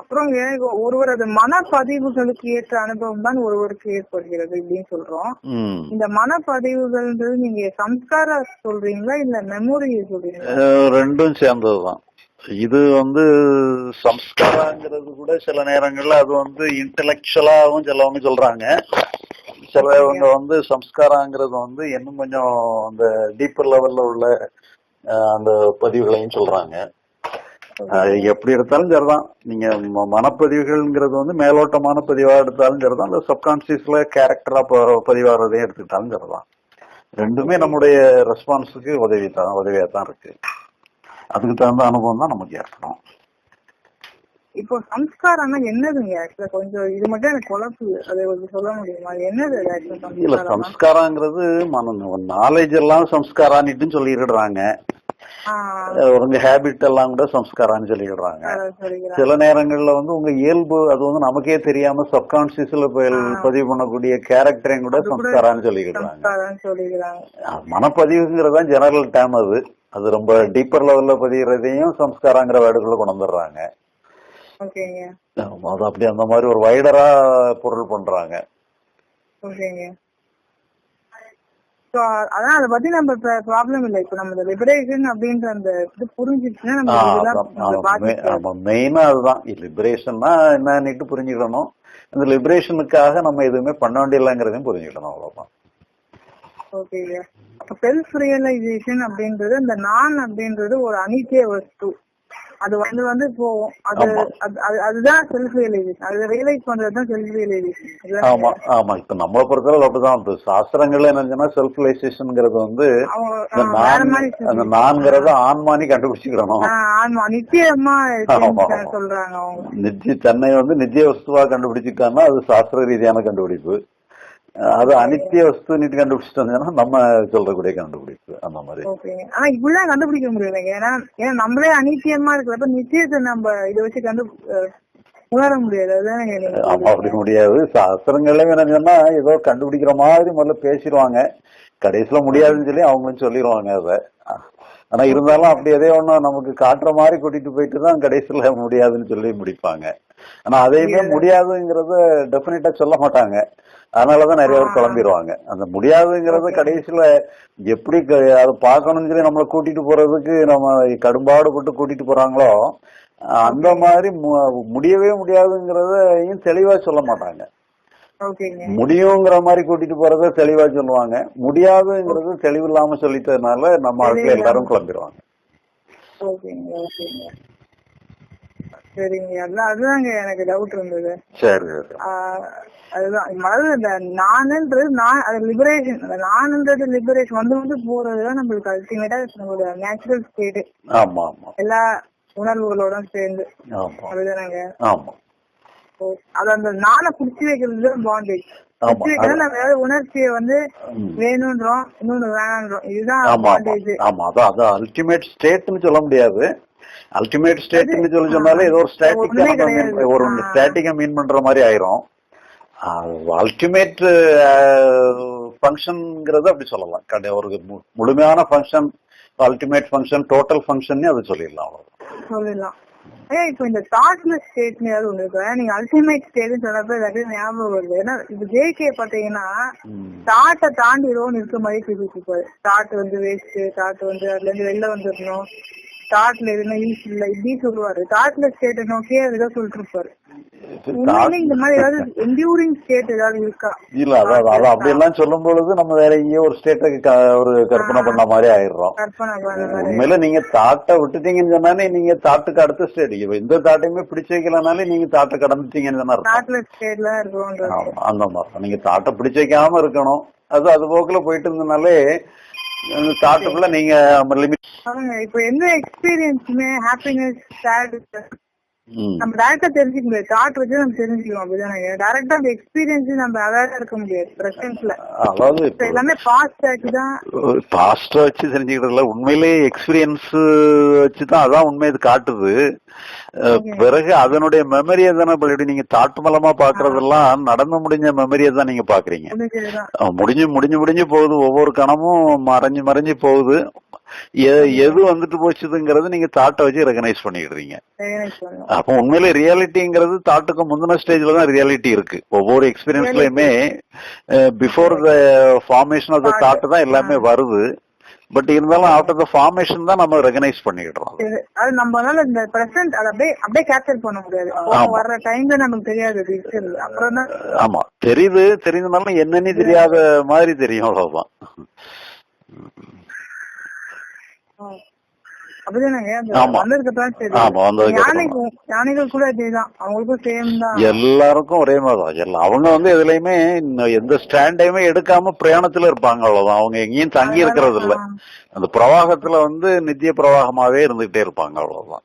அப்புறம் ஏன் ஒருவரது மனப்பதிவுகளுக்கு ஏற்ற அனுபவம் தான் ஒருவருக்கு ஏற்படுகிறது இப்படின்னு சொல்றோம். இந்த மனப்பதிவுகள்ன்றது நீங்க சம்ஸ்கார சொல்றீங்களா இல்ல மெமோரி சொல்றீங்களா? ரெண்டும் சேர்ந்ததுதான். இது வந்து சம்ஸ்காரங்கிறது கூட சில நேரங்கள்ல அது வந்து இன்டலெக்சுவலாவும் சிலவங்க சொல்றாங்க. சிலவங்க வந்து சம்ஸ்காரங்கிறது வந்து இன்னும் கொஞ்சம் அந்த டீப்பர் லெவல்ல உள்ள அந்த பதிவுகளையும் சொல்றாங்க. எப்படி எடுத்தாலும் சரிதான். நீங்க மனப்பதிவுகள்ங்கிறது வந்து மேலோட்டமான பதிவா எடுத்தாலும் சரிதான். இல்ல சப்கான்சியஸ்ல கேரக்டரா பதிவாகிறதையும் எடுத்துக்கிட்டாலும் சரிதான். ரெண்டுமே நம்முடைய ரெஸ்பான்ஸுக்கு உதவி தான் உதவியா தான் இருக்கு. அதுக்கு தகுந்த அனுபவம் தான் நமக்கு ஏற்படும். இப்போ சம்ஸ்காரம்னா என்னதுங்க? ஆக்சுவலா கொஞ்சம் இது மட்டும் எனக்கு குழப்பு. அதை கொஞ்சம் சொல்ல முடியுமா? என்னது இல்ல? சம்ஸ்காரங்கிறது மன நாலேஜ் எல்லாம் சம்ஸ்காரான்னுட்டு சொல்லிடுறாங்க உங்க ஹேபிட் எல்லாம் கூட சம்ஸ்காரான்னு சொல்லிடுறாங்க. சில நேரங்கள்ல வந்து உங்க இயல்பு அது வந்து நமக்கே தெரியாம சப்கான்சியஸ்ல பதிவு பண்ணக்கூடிய கேரக்டரையும் கூட சம்ஸ்காரான்னு சொல்லிடுறாங்க. சம்ஸ்காரம் சொல்லிக்கிறாங்க அஹ் மனப்பதிவுங்கிறது தான் ஜெனரல் டேம் அது. அது ரொம்ப டீப்பர் லெவல்ல பதிகிறதையும் சம்ஸ்காரங்கிற வேர்டுக்குள்ள கொண்டு வந்துடுறாங்க. அது அப்படி அந்த மாதிரி ஒரு வைடரா பொருள் பண்றாங்க. ஓகேங்க So, அதான் அதை பத்தி நம்ம ப்ராப்ளம் இல்லை. இப்ப நம்ம லிபரேஷன் அப்படின்ற அந்த இது புரிஞ்சிச்சுன்னா நம்மள பாதிக்காது. மெயினா அதுதான். லிபரேஷன்னா என்னன்னுட்டு புரிஞ்சுக்கணும் இந்த லிபரேஷனுக்காக நம்ம எதுவுமே பண்ண வேண்டியதில்லைங்கிறதையும் புரிஞ்சுக்கணும் அவ்வளவுதான். ஓகேங்க அப்ப செல்ஃப் ரியலைசேஷன் அப்படின்றது இந்த நான் அப்படின்றது ஒரு அனித்திய வஸ்து. அது வந்து வந்து போகும். அது. அது- அது- அதுதான் செல்ஃப் ரியலைசேஷன் அது ரியலைஸ் பண்றதுதான் செல்ஃப் ரியலைசேஷன் ஆமா ஆமா. இப்ப நம்மளை பொறுத்தளவு அப்படிதான். சாஸ்திரங்கள்ல என்னன்னா செல்ஃப் ரிலைசேஷன்ங்கிறது வந்து அந்த நான்கிறத ஆன்மானி கண்டுபிடிச்சுக்கிடணும் ஆ, ஆமா நிச்சயமா. சொல்றாங்க நித்திய தன்னை வந்து நித்திய வஸ்துவா கண்டுபிடிச்சிட்டான்னா அது சாஸ்திர ரீதியான கண்டுபிடிப்பு. அது அனித்திய வஸ்துன்னு கண்டுபிடிச்சிட்டோம்னா நம்ம சொல்றக்கூடிய கண்டுபிடிப்பு அந்த மாதிரி. ஆனா இப்படிலாம் கண்டுபிடிக்க முடியலைங்க. ஏன்னா ஏன்னா நம்மளே அனித்தியமா இருக்கிறப்ப நிச்சயத்தை நம்ம இதை வச்சு கண்டு உணர முடியாது. ஆமா அப்படி முடியாது. சாஸ்திரங்களே என்னன்னா ஏதோ கண்டுபிடிக்கிற மாதிரி முதல்ல பேசிடுவாங்க. கடைசியில முடியாதுன்னு சொல்லி அவங்களும் சொல்லிடுவாங்க அத. ஆனா இருந்தாலும் அப்படி எதே ஒண்ணு நமக்கு காட்டுற மாதிரி கூட்டிட்டு போயிட்டு தான் கடைசியில முடியாதுன்னு சொல்லி முடிப்பாங்க. ஆனா அதையுமே முடியாதுங்கிறத டெபினட்டா சொல்ல மாட்டாங்க. அதனாலதான் நிறைய பேர் குழம்பிடுவாங்க அந்த முடியாதுங்கிறத கடைசியில எப்படி அதை பார்க்கணும்னு சொல்லி நம்மளை கூட்டிட்டு போறதுக்கு நம்ம கடும்பாடுபட்டு கூட்டிட்டு போறாங்களோ அந்த மாதிரி முடியவே முடியாதுங்கிறதையும் தெளிவா சொல்ல மாட்டாங்க. முடியுங்கிற மாதிரி கூட்டிட்டு போறத தெளிவா சொல்லுவாங்க. முடியாதுங்கிறது தெளிவு இல்லாம சொல்லிட்டதுனால நம்ம ஆட்கள் எல்லாரும் ஓகேங்க. சரிங்க அதான் அதுதாங்க எனக்கு டவுட் இருந்தது. சரி அதுதான். அதாவது இந்த நானுன்றது நான் அது லிபரேஷன் அந்த நானுன்றது லிபரேஷன் வந்து வந்து போறதுதான் நம்மளுக்கு அல்டிமேட்டா நம்மளோட நேச்சுரல் ஸ்டேட் ஆமா ஆமா. எல்லா உணர்வுகளோட சேர்ந்து. அதுதானங்க ஆமா. அது அந்த நாளை புடிச்சு வைக்கிறது தான் பாண்டேஜ் உணர்ச்சியை வந்து. வேணும்ன்றோம் இன்னொன்னு வேணான்றோம். இதுதான் ஆமா ஆமா பாண்டேஜ் ஆமா அதான் அதான். அல்டிமேட் ஸ்டேட்னு சொல்ல முடியாது. அல்டிமேட் ஸ்டேட்னு சொல்லி சொன்னாலே ஏதோ ஒரு கிடையாது. ஒரு. ஸ்டாட்டிக்கா மீன் பண்ற மாதிரி ஆயிரும் அல்டிமேட் ஃபங்க்ஷன்ங்கிறது அப்படி சொல்லலாம் கடை ஒரு முழுமையான function ultimate function total function அது சொல்லிடலாம். சொல்லலாம் ஏன் இப்போ இந்த தாட்லெஸ் ஸ்டேட்னு ஏதாவது ஒண்ணு இருக்கு நீங்க அல்டிமேட் ஸ்டேட்னு சொன்னப்ப எனக்கு ஞாபகம் வருது ஏன்னா இப்ப ஜேகே பாத்தீங்கன்னா ம். தாட்டை தாண்டி ஏதோ இருக்க மாதிரி இருப்பாரு தாட் வந்து வேஸ்ட் தாட் வந்து அதுல இருந்து வெளில வந்துடணும் தாட்ல எதுனா யூஸ் இல்ல இப்படி சொல்லுவாரு. தாட்ல ஸ்டேட்டை நோக்கி ஏதோ சொல்லிட்டு இருப்பாரு. உண்மையிலே இந்த மாதிரி ஏதாவது என்டியூரிங் ஸ்டேட் ஏதாவது இருக்கா? இல்ல அதான் அதான் அப்படி எல்லாம் சொல்லும் பொழுது நம்ம வேற எங்கேயோ ஒரு ஸ்டேட்டுக்கு ஒரு கற்பனை பண்ண மாதிரி ஆயிடுறோம். உண்மையில நீங்க தாட்டை விட்டுட்டீங்கன்னு சொன்னாலே நீங்க தாட்டுக்கு அடுத்த ஸ்டேட் எந்த தாட்டையுமே பிடிச்சு வைக்கலனாலே நீங்க தாட்டை கடந்துட்டீங்கன்னு தானே அந்த மாதிரி. நீங்க தாட்டை பிடிச்சு வைக்காம இருக்கணும். அது அது போக்குல போயிட்டு இருந்தனாலே தாட்டுக்குள்ள நீங்க லிமிட் இப்போ எந்த எக்ஸ்பீரியன்ஸுமே ஹாப்பினஸ் சேட் நம்ம டேரக்டா தெரிஞ்சுக்க முடியாது. தாட் வச்சு நம்ம தெரிஞ்சுக்கலாம் அப்படிதானே. டேரக்டா அந்த எக்ஸ்பீரியன்ஸ் நம்ம அவேர்டா இருக்க முடியாது பிரசன்ஸ்ல அதாவது எல்லாமே பாஸ்ட் ஆக்கி தான். பாஸ்ட வச்சு தெரிஞ்சுக்கிறதுல உண்மையிலேயே எக்ஸ்பீரியன்ஸ் வச்சு தான் அதான் உண்மை இது காட்டுது. பிறகு அதனுடைய மெமரியை தானே இப்ப எப்படி நீங்க தாட்டு மூலமா பாக்குறதெல்லாம் நடந்து முடிஞ்ச மெமரியை தான் நீங்க பாக்குறீங்க. முடிஞ்சு முடிஞ்சு முடிஞ்சு போகுது. ஒவ்வொரு கணமும் மறைஞ்சு மறைஞ்சு போகுது. எது வந்துட்டு போச்சுதுங்கிறது நீங்க தாட்டை வச்சு ரெகனைஸ் பண்ணிடுறீங்க. அப்போ உண்மையிலே ரியாலிட்டிங்கிறது தாட்டுக்கு முந்தின ஸ்டேஜ்ல தான் ரியாலிட்டி இருக்கு. ஒவ்வொரு எக்ஸ்பீரியன்ஸ்லயுமே before the formation of the Thought. Thought தான் எல்லாமே வருது. பட் இருந்தாலும் ஆஃப்டர் த ஃபார்மேஷன் தான் நம்ம ரெகனைஸ் பண்ணிடுறோம் அது நம்மளால இந்த பிரசன்ட் அதை அப்படியே அப்படியே கேப்சர் பண்ண முடியாது. வர்ற டைம்ல நமக்கு தெரியாது அப்புறம் ஆமா. தெரியுது தெரிஞ்சதுனாலும் என்னன்னு தெரியாத மாதிரி தெரியும் அவ்வளவுதான். எல்லாருக்கும் ஒரே மாதிரி தான் எல்லாம் அவங்க வந்து எதுலயுமே எந்த ஸ்டாண்டையுமே எடுக்காம பிரயாணத்துல இருப்பாங்க அவ்வளவுதான். அவங்க எங்கேயும் தங்கி இருக்கிறது இல்ல அந்த பிரவாகத்துல வந்து நித்திய பிரவாகமாவே இருந்துகிட்டே இருப்பாங்க அவ்வளவுதான்.